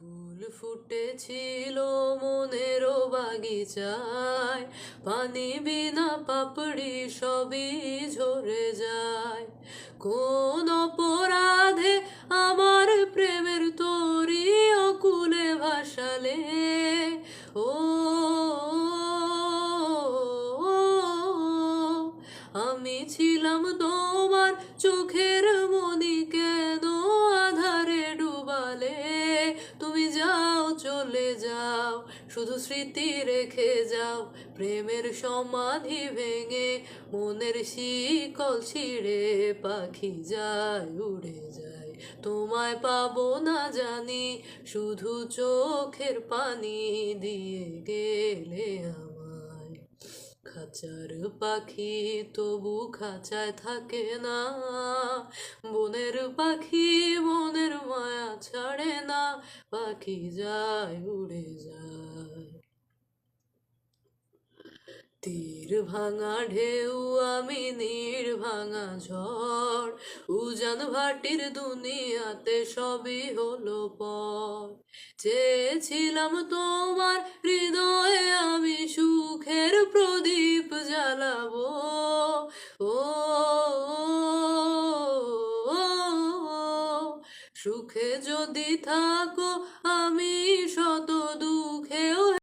ফুল ফুটেছিল মনেরও বাগিচায়। পানি বিনা পাপড়ি সবই ঝরে যায়। কোন অপরাধে আমার প্রেমের তরি অকুলে ভাসালে। ও, আমি ছিলাম তোমার চোখের যাও, শুধু স্মৃতি রেখে যাও, প্রেমের সমাধি ভেঙে মনের শিকল ছিঁড়ে পাখি যায়, উড়ে যায়। তোমায় পাবো না জানি, শুধু চোখের পানি দিয়ে গেলে খাঁচার পাখি তবু খাঁচায় থাকে না, বনের পাখি বনের পাখি যায়, উড়ে যায়। তীর ভাঙা ঢেউ, আমি নীর ভাঙা ঝড়। উজান ভাটির দুনিয়াতে সবই হলো পর চেয়েছিলাম তোমার হৃদয়ে আমি সুখের প্রদীপ জ্বালাবো। ও সুখে যদি থাকো আমি